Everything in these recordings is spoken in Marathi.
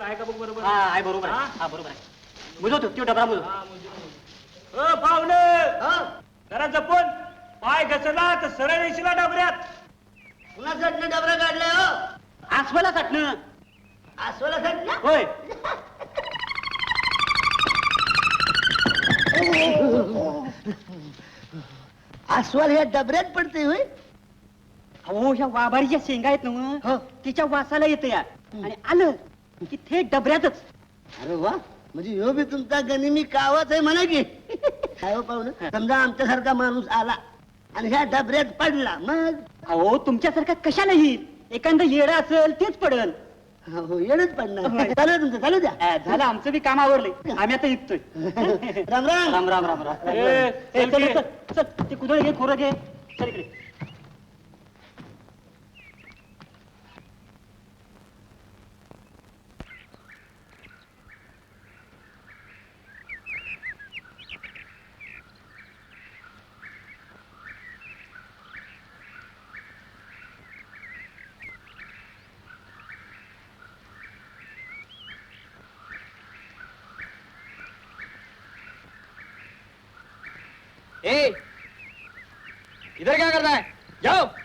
आपलं आहे का बघ बरोबर? हा आहे बरोबर आहे. हा? हा बरोबर आहे. मुजवतो तो डबरा मुजव हा. अ पाहुणे! जपून पाय घसरला तर सरळ येशील डबऱ्यात. कुणासाठी डबरा काढलाय हो? आसवाला साठणं होय. अस्वल ह्या डबऱ्यात पडते होय? अहो ह्या वाबारीच्या शेंगा आहेत ना हो. मग तिच्या वासाला येतं या. आणि आलं की थेट डबऱ्यातच. अरे वा म्हणजे ह्यो बी तुमचा गनिमी कावाच आहे म्हणा की. काय हो पाहुणं? समजा आमच्यासारखा माणूस आला आणि ह्या डबऱ्यात पडला मग? अहो तुमच्यासारखा कशाला येईल एखादं येडं असेल तेच पडल. हो येणच पडणार. चालू आहे तुमचं चालू द्या. अ, झालं आमचं बी काम आवरलंय. आम्ही आता निघतोय राम राम. राम राम राम राम. ए, ए, चल चल की. चल. चल ते कुदळ घे खोरं घे. चल इकडे. ए इधर क्या करता है? जाओ।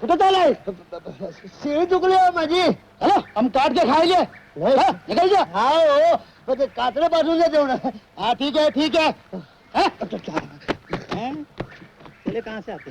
कुठं चालाय शेळी चुकली हो माझी हॅलो हम काट के खायले निघायचे हा हो पण ते कातडं पाठवून द्या तेवढं हा ठीक आहे ठीक आहे हा? पहले कहाँ से आते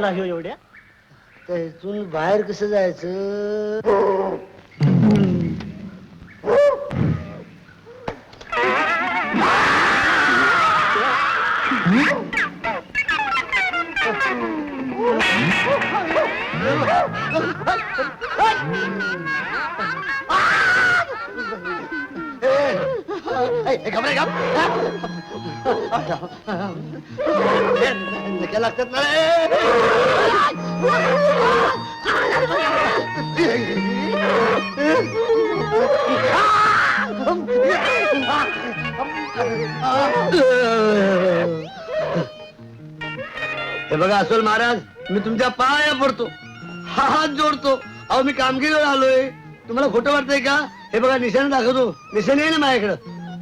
झाला ह्यो एवढ्या? तर इथून बाहेर कसं जायचं? नक्या लागतात ना हे बघा असल महाराज मी तुमच्या पाया पडतो हा हात जोडतो. अहो मी कामगिरीवर आलोय. तुम्हाला खोटं वाटतंय का? हे बघा निशाणे दाखवतो. निशाणे आहे ना माझ्याकडं.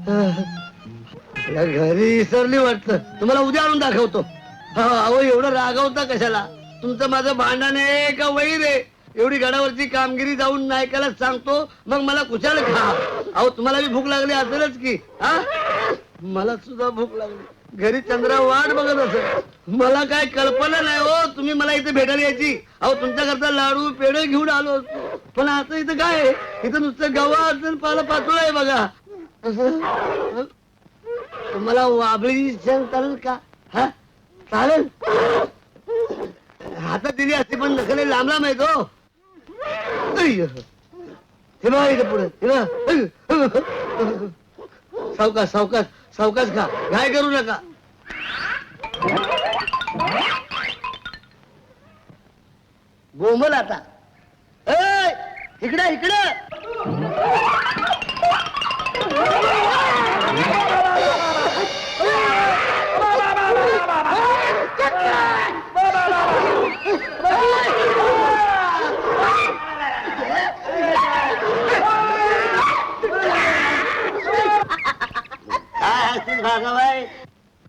आपल्या घरी विसरली वाटतं. तुम्हाला उद्या आणून दाखवतो. अहो एवढं रागवता कशाला? तुमचं माझं भांडण आहे का वैर आहे? एवढी गडावरची कामगिरी जाऊन नायकाला सांगतो मग मला कुशाल खा. अहो तुम्हाला बी भूक लागली असेलच की हा? मला सुद्धा भूक लागली. घरी चंद्रा वाट बघत असेल. मला काय कल्पना नाही हो तुम्ही मला इथे भेटायला यायची. अहो तुमच्याकरता लाडू पेढे घेऊन आलो पण आता इथं काय आहे? इथं नुसतं गव्हा असेल पाला पाचोळा आहे बघा. तुम्हाला वाबळी शेंग चालेल का? हा? चालेल? हातात दिली असती पण नखले लांब लांब आहे तो हो. अय्य. हे बघा पुढे. हे सावकाश सावकाश सावकाश खा. घाय करू नका. गोमल आता. इकडे इकडे. काय असतील भागाबाई?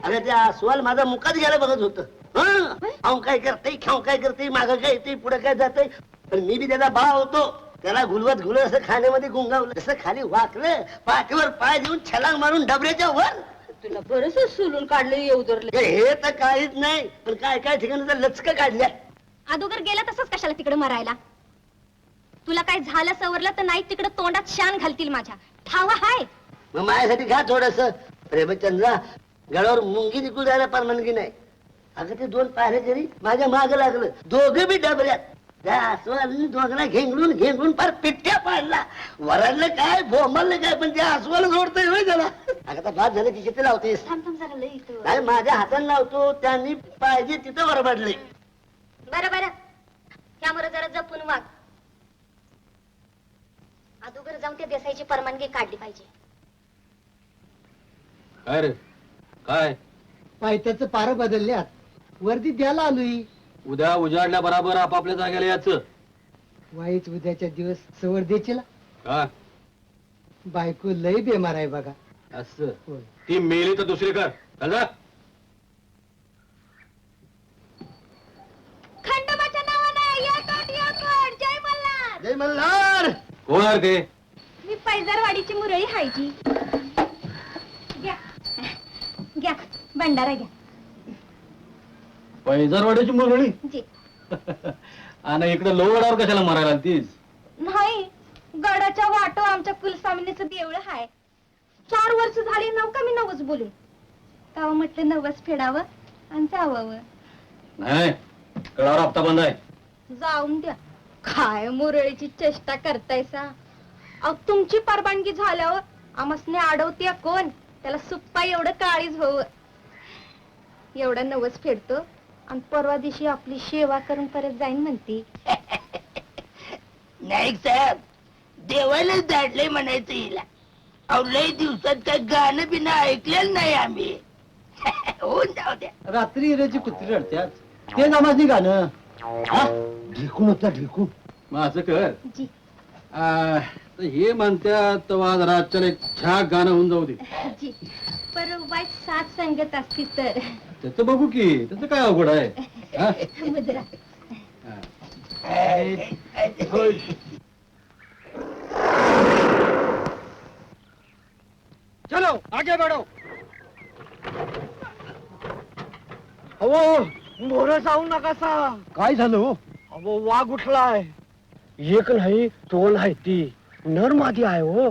अरे त्या अस्वल माझा मुखात घ्यायला बघत होत. अहो काय करते खाऊ काय करते माग काय येते पुढे काय जाते? पण मी बी त्याचा भाव होतो. त्याला गुलवत गुल असं खाण्यामध्ये गुंगावलं. जसं खाली वाकलं पाठीवर पाय देऊन छलांग मारून डबऱ्याच्या वर. तुला बरस सोलून काढलं येऊ धरलं हे हे तर काहीच नाही पण काय काय ठिकाणी लचक काढल्या. अगोदर गेला तसंच कशाला तिकडे मरायला? तुला काय झालं सवरलं तर नाही तिकडे तोंडात शान घालतील माझ्या. ठावा हाय. मग माझ्यासाठी घ्या थोडस. प्रेमचंद्रा गळावर मुंगी निघून जायला परवानगी नाही. अगं ते दोन पायऱ्या जरी माझ्या माग लागलं दोघं बी डबऱ्यात. त्या अस्वलाने दोघांना घेंगडून घेंगडून फार पिट्ट्या पाडला. वरडलं काय बोंबललं काय पण त्या अस्वाला जोडतोय होय त्याला अगं आता बाद झालं की किती लावतेस. थांब थांब जरा लई इथं. काय माझ्या हाताने लावतो त्यांनी पाहिजे तिथं वरबडले बरं बरं. त्यामुळे जरा जपून वाग अगोदर जाऊन त्या देसाईची परवानगी काढली पाहिजे. काय रे काय? पायथ्याचं पार बदलल्यात. वर्दी द्यायला आलोय. उद्या उजाडल्या बराबर आपापल्या जागेला याचं वाईच उद्याच्या दिवस सवर देचीला. का बायको लय बेमार आहे बघा. असं. होय. ती मेली तर दुसरी कर चल जा. खंडोबाच्या नावानं येकोट येकोट जय मल्हार. जय मल्हार. कोण आहे ते? मी पैजारवाडीची मुरळी हायची घ्या. घ्या. भंडारा घ्या. पैजारवाड्याची मुरळी जी. आणि इकडे लोहगडावर कशाला मारायला तीच नाही गडाच्या वाटो आमच्या कुलस्वामिनीचं देऊळ हाय. चार वर्ष झाली नवका मी नवस बोलून? तेव्हा म्हटलं नवस फेडावं आणि जावं. नाही कडावर हप्ता बंद आहे. जाऊन द्या. काय मुरळीची चेष्टा करतायसा? अहो तुमची परवानगी झाल्यावर आमसने अडवते कोण? त्याला सुप्पा एवढं काळीच हवं. एवढा नवस फेडतो आणि परवा दिवशी आपली सेवा करून परत जाईन म्हणती. नाईक साहेब देवालाच दाटले म्हणायचं हिला. अहो लय दिवसात काय गाणं बिणं ऐकलेलं नाही आम्ही. होऊन जाऊ द्या. रात्री इरेची कुत्री रडत्यात. ते नामाची गाणं. हा? ढिकून होता ढिकून. मग असं कर. जी. आ, तर हे म्हणत्यात तेव्हा आज रातच्याला एक छाक गाणं होऊन जाऊ दे. जी पर वाईट साथ संगत असती तर. त्याचं बघू की त्याचं काय अवघड आहे? हा? मुद्रा. हा. चलो आगे बढो. अहो मोर जाऊ नका सा. काय झालं हो? अहो वाघ उठलाय. एक नाही दोन आहे ती. नर मादी आहे हो.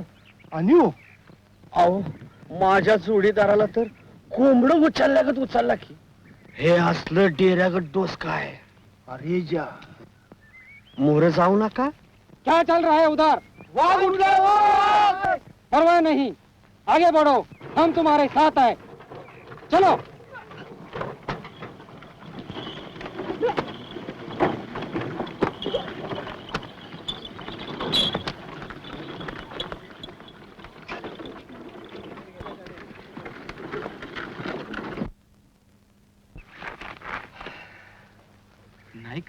आणि हो. अहो माझ्या जोडीदाराला तर कोंबड उचलल्यागत उचलला की. हे असलं डेऱ्यागत डोस काय? अरे जा मोर जाऊ नका. क्या चल रहा है उधर? वाघ उठ गए परवाह नहीं। आगे बढ़ो। हम तुम्हारे साथ है। चलो नाईक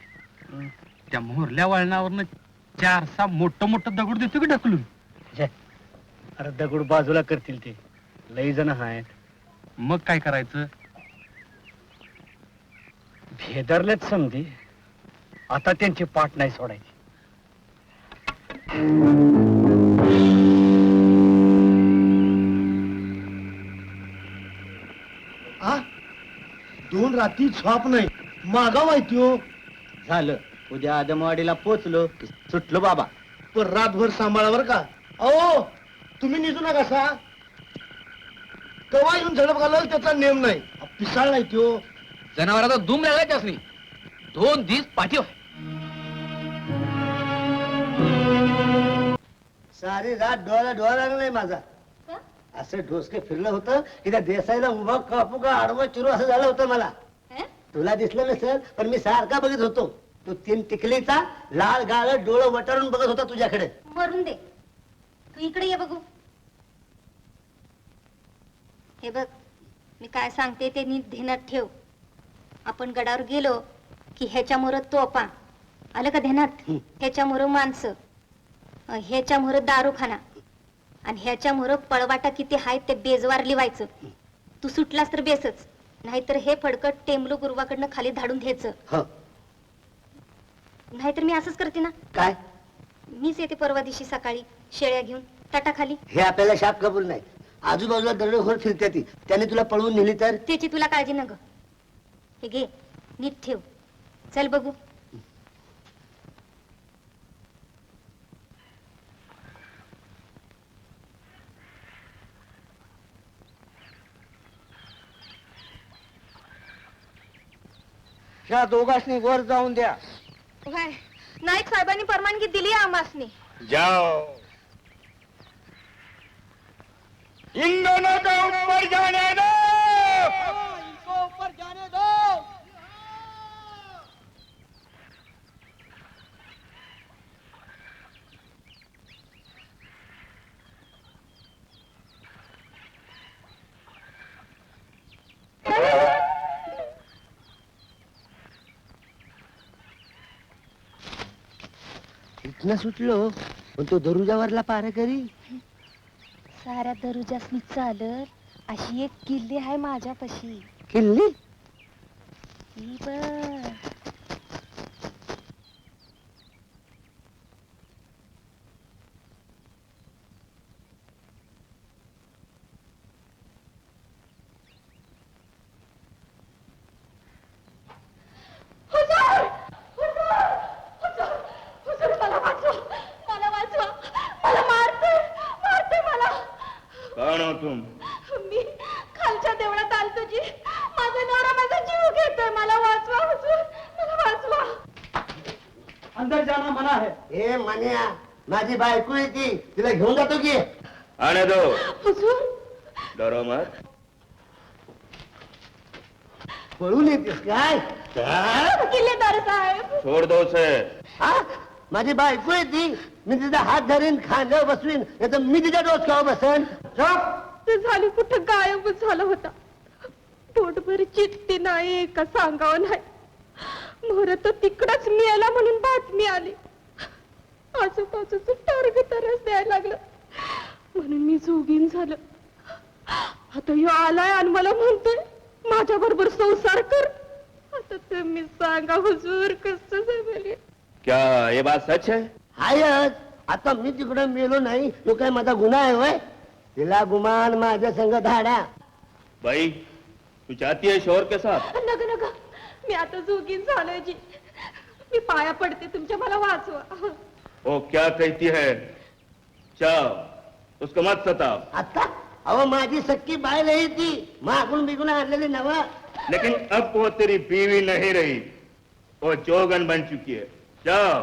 त्या मोहरल्या वळणावरनं चार सहा मोठं मोठं दगड देतो की ढकलून? अरे दगड बाजूला करतील ते. लई जण आहेत मग काय करायचं? भेदरलेच समधी. आता त्यांची पाठ नाही सोडायची. दोन रात्री झोप नाही. मागा माहिती हो झालं. उद्या आदमवाडीला पोचलो की सुटलो बाबा. पण रातभर सांभाळा बर का? अहो तुम्ही निघू नका सा. कवा येऊन झडप घालाल त्याचा नेम नाही. पिसाळ नाही त्यो. जनावराचा दुम लागला त्यासनी. दोन दिस पाठीव सारी रात डोळा डोळा लागला नाही माझा असं ढोसके फिरलं होतं की त्या देसाईला उभा कापू का आडवा चिरू असं झालं होतं मला. हं? तुला दिसलं नसेल पण मी सारखा बघत होतो. तो तीन टिकलीचा लाल गाळ डोळं वटारून बघत होता तुझ्याकडे. मरून दे. तू इकडे ये बघू. हे बघ मी काय सांगते ते नीट ध्यानात ठेव. आपण गडावर गेलो की ह्याच्यामुळं तोपा आलं का ध्यानात? हं. ह्याच्यामुळं माणसं. अं, ह्याच्यामुळं दारूखाना. आणि ह्याच्यामुळं पळवाटा किती आहेत ते बेजवार लिवायचं तू सुटलास तर बेसच. नाहीतर हे फडकट टेमलू गुरुवाकडनं खाली धाडून घ्यायचं. हो. नाहीतर मी असंच करते ना. काय? मीच येते परवा दिवशी सकाळी शेळ्या घेऊन टाटाखाली हे आपल्याला शाप कबूल नाही. आजूबाजूला दरडोर फिरते ती. त्याने तुला पळवून नेली तर? त्याची तुला काळजी न ग हे घे नीट ठेव. चल बघू. ह्या दोघांनी वर जाऊन द्या. नाईक साहेबांनी परवानगी दिली आमासनी जाओ. इन दोनों को ऊपर जाने दो इथनं सुटलो पण तो दरुजावरला पार करी. साऱ्या दरुजासनी चालत अशी एक किल्ली आहे माझ्यापाशी. किल्ली? ही बघ कौन हो तुम मी खालच्या देवळात आलतो जी माझा नवरा माझा जीव घेतोय मला वाचवा हुजूर मला वाचवा मना है। मन्या माझी बायको आहे ती. तिला घेऊन जातो की? आने दो. हुजूर. डरो मत. पळून येतेस काय? किल्लेदार साहेब. छोड़ दो हा? माझी बायको आहे ती. मी तिचा हात धरीन खांद्यावर बसवीन नाही तर मी तिच्या डोसक्यावर बसेन. ते झाली कुठं गायबच झाला होता. पोटभर चिठ्ठी नाही का सांगावं नाही. मोर तर तिकडच मिळाला म्हणून बातमी आली. आजूबाजूच टार्ग तरच द्यायला लागलं. म्हणून मी जोगीन झालं. आता ह्यो आलाय आणि मला म्हणतोय माझ्या बरोबर संसार कर. आता तुम्ही सांगा हुजूर कसं जमेल क्या ये बात सच है? हायच आता मी तिकडे मेलो नाही तो काय माझा गुन्हा आहे होय? तिला गुमान माझ्या संग धाडा. भाई तू चाहती है शोर के साथ? नग नग. मी आता जोगीन झालोय जी. मी पाया पडते तुमच्या मला वाचवा. वो क्या कहती है? जाओ उसको मत सताओ। आता अहो माझी सक्की बाय नाही ती मागून बिगून आणलेली नवा। लेकिन अब वो तेरी बीवी नहीं रही। वो जोगन बन चुकी है। जाओ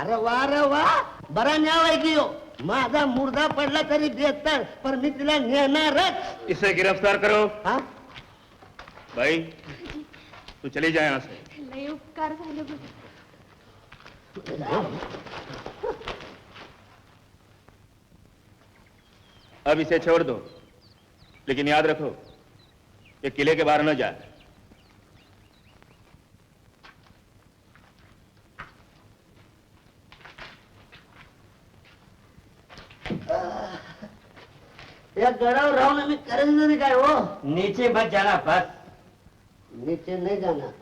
अरे वा रे वा बरा न्याव आहे की हो माझा मुर्दा पडला तरी बेहतर पण मी तिला नेणारच इसे गिरफ़्तार करो। हा? भाई तू चली जाए यहाँ से। लय उपकार झाले बघ. अब इसे छोड़ दो। लेकिन याद रखो ये किले के बाहर न जाए या मी काय हो नीचे मत जाना बस। नीचे नहीं जाणार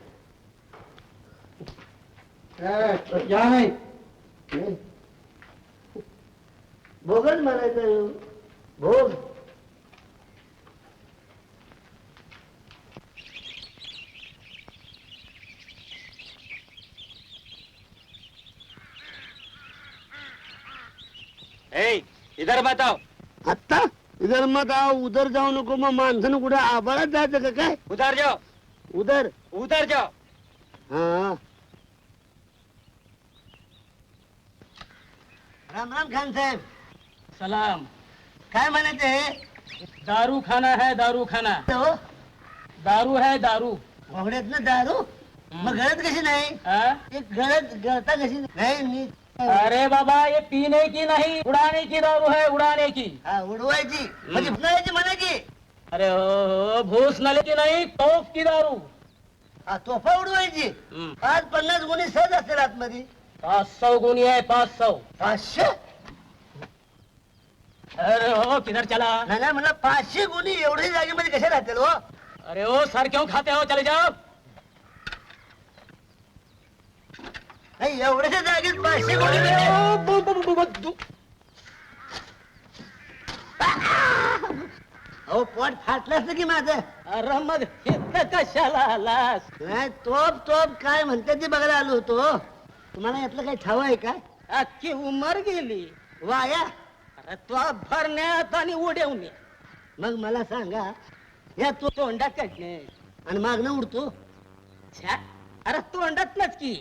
या नाही. भोगच म्हणायचं भोग. ए इधर बताओ आत्ता? इधर मत आव उधर जाऊ नको. मग माणसानं कुठे आबाळात जायचं का काय? उधर जाओ. उधर. उधर जाओ. हा. राम राम खान साहेब. सलाम. काय म्हणायचं हे दारू खाना है दारू खाना. हो दारू है दारू. घोगड्यात ना दारू? मग गळत कशी नाही? हाँ? गळत गळता कशी नाही? नीट अरे बाबा ये पीने की नहीं उड़ाने की दारू है उड़ाने की. हा उडवायची. म्हणजे फुलायची म्हणायची. अरे हो भूस नले की नहीं तोफ की दारू. हा तोफा उडवायची. पाच पन्नास गुन्हे सहज असेल आतमध्ये. पाँच सौ गुनी है पाँच सौ पाचशे? अरे हो किधर चला नाही नाही म्हणलं पाचशे गुन्हे एवढ्या जागेमध्ये कशा राहतील हो? अरे ओ सर क्यों खाते हो चले जाओ. नाही एवढ्याच्या जागेत पाचशे गुन्हे मिळते. अहो पोट फाटलं असतं की माझं? अरे मग इथं कशाला आलास? नाही तोप तोप काय म्हणते ते बघायला आलो होतो. तुम्हाला यातलं काही ठाव आहे काय अख्खी उमर गेली. वाया. अरे तो भरण्यात आणि उडवण्यात मग मला सांगा या तो तोंडाकडने. आणि मागणं उडतो? छ्या, अरे तोंडातनच की.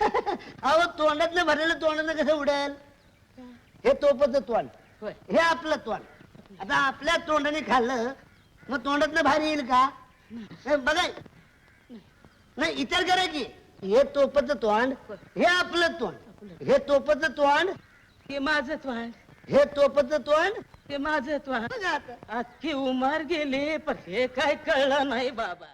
अहो तोंडातलं भरलेलं तोंडानं कसं उडेल? हे तोपच तोंड. होय. हे आपलं तोंड. आता आपल्या तोंडाने खाल्लं मग तोंडातनं बाहेर येईल का? हे बघाय नाही विचार करा की. हे तोपच तोंड हे आपलं तोंड. हे तोपच तोंड ते माझं तोंड. हे तोपच तोंड. ते माझं तोंड. अख्खी उमर गेली पण हे काय कळलं नाही बाबा.